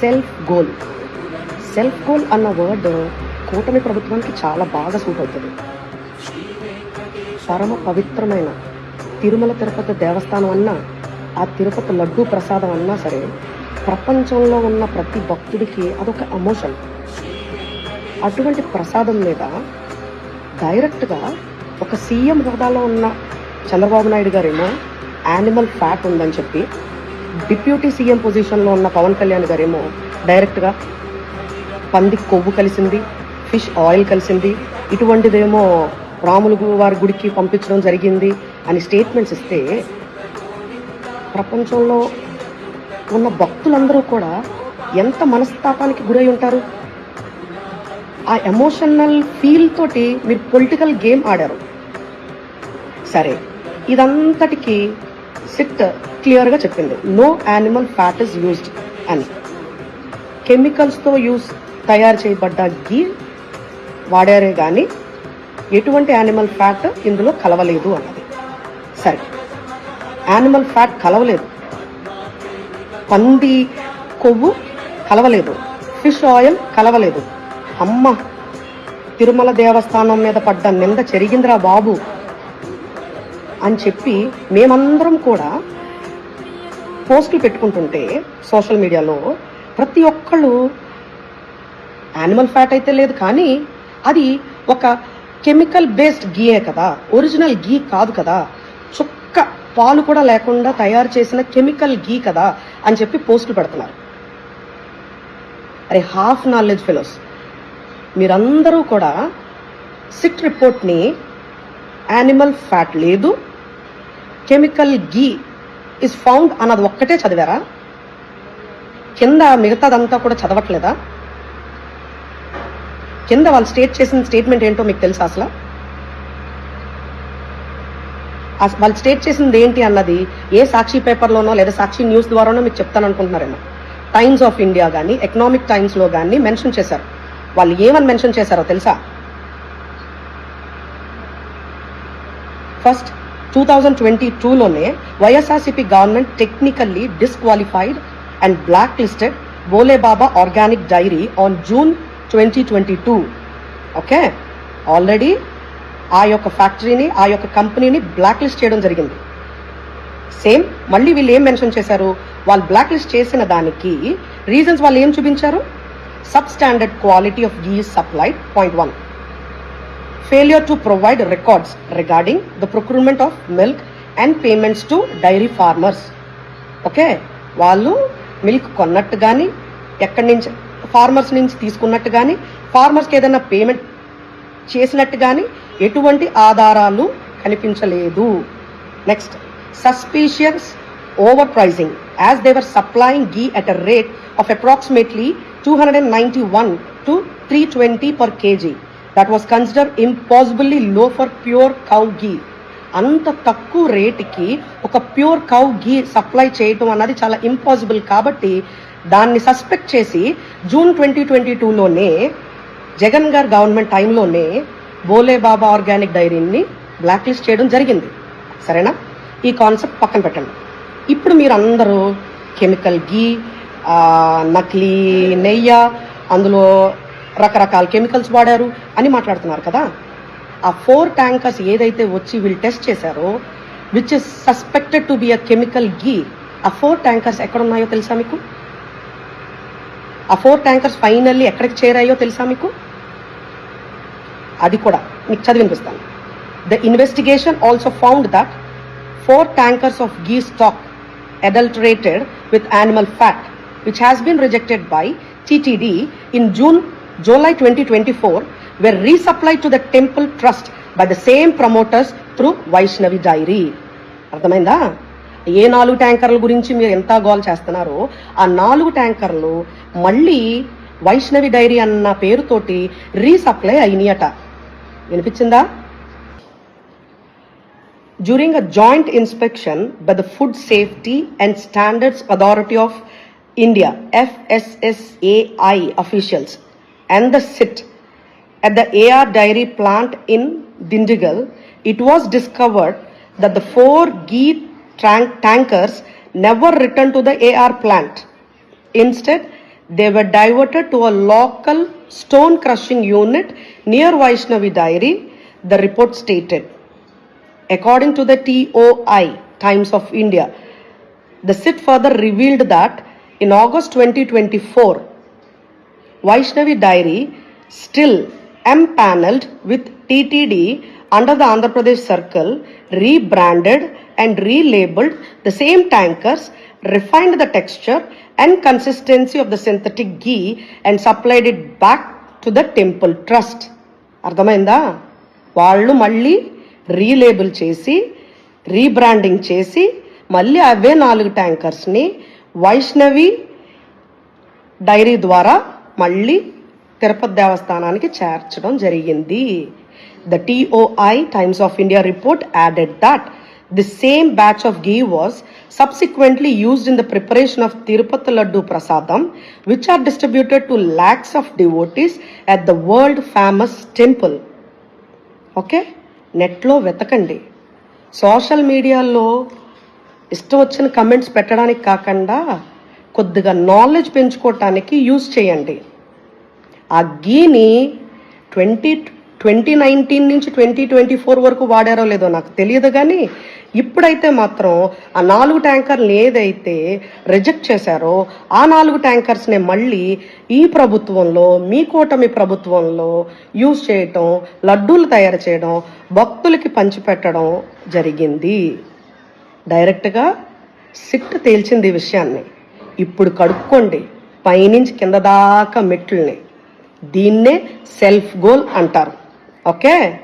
Self goal. Self goal అన్న word కూటమి ప్రభుత్వానికి చాలా బాగా సూట్ అవుతుంది. పరమ పవిత్రమైన తిరుమల తిరుపతి దేవస్థానం అన్నా ఆ తిరుపతి లడ్డూ ప్రసాదం అన్నా సరే ప్రపంచంలో ఉన్న ప్రతి భక్తుడికి అదొక ఎమోషన్. అటువంటి ప్రసాదం మీద డైరెక్ట్గా ఒక సీఎం హోదాలో ఉన్న చంద్రబాబు నాయుడు గారేమో యానిమల్ ఫ్యాట్ ఉందని చెప్పి డిప్యూటీ సీఎం పొజిషన్లో ఉన్న పవన్ కళ్యాణ్ గారేమో డైరెక్ట్గా పంది కొవ్వు కలిసింది ఫిష్ ఆయిల్ కలిసింది ఇటువంటిదేమో రాములు వారి గుడికి పంపించడం జరిగింది అని స్టేట్మెంట్స్ ఇస్తే ప్రపంచంలో ఉన్న భక్తులందరూ కూడా ఎంత మనస్తాపానికి గురై ఉంటారు? ఆ ఎమోషనల్ ఫీల్ తోటి మీరు పొలిటికల్ గేమ్ ఆడారు. సరే ఇదంతటికి సిట్ క్లియర్గా చెప్పింది. No animal fat is used అని. కెమికల్స్తో యూజ్ తయారు చేయబడ్డ గీ వాడారే కానీ ఎటువంటి యానిమల్ ఫ్యాట్ ఇందులో కలవలేదు అన్నది. సరే. యానిమల్ ఫ్యాట్ కలవలేదు. పంది కొవ్వు కలవలేదు. ఫిష్ ఆయిల్ కలవలేదు. అమ్మ! తిరుమల దేవస్థానం మీద పడ్డ నింద చెరిగిందిరా బాబు. అని చెప్పి మేమందరం కూడా పోస్టులు పెట్టుకుంటుంటే సోషల్ మీడియాలో ప్రతి ఒక్కళ్ళు యానిమల్ ఫ్యాట్ అయితే లేదు కానీ అది ఒక కెమికల్ బేస్డ్ గీయే కదా ఒరిజినల్ గీ కాదు కదా. చుక్క పాలు కూడా లేకుండా తయారు చేసిన కెమికల్ గీ కదా అని చెప్పి పోస్టులు పెడుతున్నారు. అరే హాఫ్ నాలెడ్జ్ ఫెలోస్. మీరందరూ కూడా సిట్ రిపోర్ట్ని యానిమల్ ఫ్యాట్ లేదు కెమికల్ గీ ఇస్ ఫౌండ్ అన్నది ఒక్కటే చదివారా? కింద మిగతాదంతా కూడా చదవట్లేదా? కింద వాళ్ళు స్టేట్ చేసిన స్టేట్మెంట్ ఏంటో మీకు తెలుసా అసలు? వాళ్ళు స్టేట్ చేసింది ఏంటి అన్నది ఏ సాక్షి పేపర్లోనో లేదా సాక్షి న్యూస్ ద్వారానో మీకు చెప్తాను అనుకుంటున్నారేమో టైమ్స్ ఆఫ్ ఇండియా కానీ ఎకనామిక్ టైమ్స్లో కానీ మెన్షన్ చేశారు. వాళ్ళు ఏమని మెన్షన్ చేశారో తెలుసా? First two thousand twenty టూలోనే YSRCP government technically disqualified and black listed Bole Baba organic dairy on June twenty twenty two. Okay? Already ఆ యొక్క ఫ్యాక్టరీని ఆ యొక్క కంపెనీని బ్లాక్ లిస్ట్ చేయడం జరిగింది. సేమ్ మళ్ళీ వీళ్ళు ఏం మెన్షన్ చేశారు? వాళ్ళు బ్లాక్ లిస్ట్ చేసిన దానికి రీజన్స్ వాళ్ళు ఏం చూపించారు? Sub standard quality of ghee supplied point one. Failure to provide records regarding the procurement of milk and payments to dairy farmers. Okay వాళ్ళు మిల్క్ కొన్నట్టు కానీ ఎక్కడి నుంచి ఫార్మర్స్ నుంచి తీసుకున్నట్టు కానీ ఫార్మర్స్కి ఏదైనా పేమెంట్ చేసినట్టు కానీ ఎటువంటి ఆధారాలు కనిపించలేదు. Next suspicious over pricing as they were supplying ghee at a rate of approximately two hundred and ninety one to three twenty per KG that was consider impossibly low for pure cow గీ అంత తక్కువ రేటుకి ఒక pure cow గీ supply చేయటం అన్నది చాలా impossible కాబట్టి దాన్ని suspect చేసి జూన్ ట్వంటీ ట్వంటీ టూలోనే జగన్ గారు గవర్నమెంట్ టైంలోనే బోలే బాబా ఆర్గానిక్ డైరీని బ్లాక్ లిస్ట్ చేయడం జరిగింది. సరేనా? ఈ కాన్సెప్ట్ పక్కన పెట్టండి. ఇప్పుడు మీరు అందరూ కెమికల్ గీ నకిలీ నెయ్యి అందులో రకరకాల కెమికల్స్ వాడారు అని మాట్లాడుతున్నారు కదా. ఆ ఫోర్ ట్యాంకర్స్ ఏదైతే వచ్చి వీళ్ళు టెస్ట్ చేశారో which is suspected to be a chemical ghee ఆ ఫోర్ ట్యాంకర్స్ ఎక్కడ ఉన్నాయో తెలుసా మీకు? ఆ ఫోర్ ట్యాంకర్స్ ఫైనల్లీ ఎక్కడికి చేరాయో తెలుసా మీకు? అది కూడా మీకు చదివినిపిస్తాను the investigation also found that four tankers of ghee stock adulterated with animal fat which has been rejected by TTD in June July twenty twenty four were resupplied to the temple trust by the same promoters through Vaishnavi dairy అర్థమైందా? ఏ నాలుగు ట్యాంకర్ల గురించి మీరు ఎంత goal చేస్తున్నారో ఆ నాలుగు ట్యాంకర్లు మళ్ళీ వైష్ణవి డైరీ అన్న పేరుతోటి రీసప్లై అయినాయట. వినిపించిందా? During a joint inspection by the Food Safety and Standards Authority of India FSSAI officials and the SIT at the AR dairy plant in Dindigal, it was discovered that the four ghee tank- tankers never returned to the AR plant. Instead, they were diverted to a local stone crushing unit near Vaishnavi Dairy, the report stated. According to the TOI, Times of India, the SIT further revealed that in August 2024, Vaishnavi dairy still empanelled with TTD under the Andhra Pradesh circle rebranded and relabelled the same tankers refined the texture and consistency of the synthetic ghee and supplied it back to the temple trust అర్థమైందా? వాళ్ళు మళ్ళీ రీలేబుల్ చేసి rebranding చేసి మళ్ళీ అవే నాలుగు ట్యాంకర్స్ని Vaishnavi dairy ద్వారా మళ్ళీ తిరుపతి దేవస్థానానికి చేర్చడం జరిగింది. The TOI Times of India report added that the same batch of ghee was subsequently used in the preparation of Tirupati laddu prasadam which are distributed to lakhs of devotees at the world famous temple okay నెట్లో వెతకండి. Social మీడియాలో ఇష్టం వచ్చిన comments పెట్టడానికి కాకుండా కొద్దిగా knowledge పెంచుకోవటానికి use చేయండి. ఆ గీని ట్వంటీ ట్వంటీ నైన్టీన్ నుంచి ట్వంటీ ట్వంటీ ఫోర్ వరకు వాడారో లేదో నాకు తెలియదు కానీ ఇప్పుడైతే మాత్రం ఆ నాలుగు ట్యాంకర్లు ఏదైతే రిజెక్ట్ చేశారో ఆ నాలుగు ట్యాంకర్స్ని మళ్ళీ ఈ ప్రభుత్వంలో మీ కూటమి ప్రభుత్వంలో యూజ్ చేయటం లడ్డూలు తయారు చేయడం భక్తులకి పంచిపెట్టడం జరిగింది. డైరెక్ట్గా సిట్ తేల్చింది ఈ విషయాన్ని. ఇప్పుడు కడుక్కోండి. పైనుంచి కింద దాకా మెట్లని. దీన్నే సెల్ఫ్ గోల్ అంటారు. ఓకే?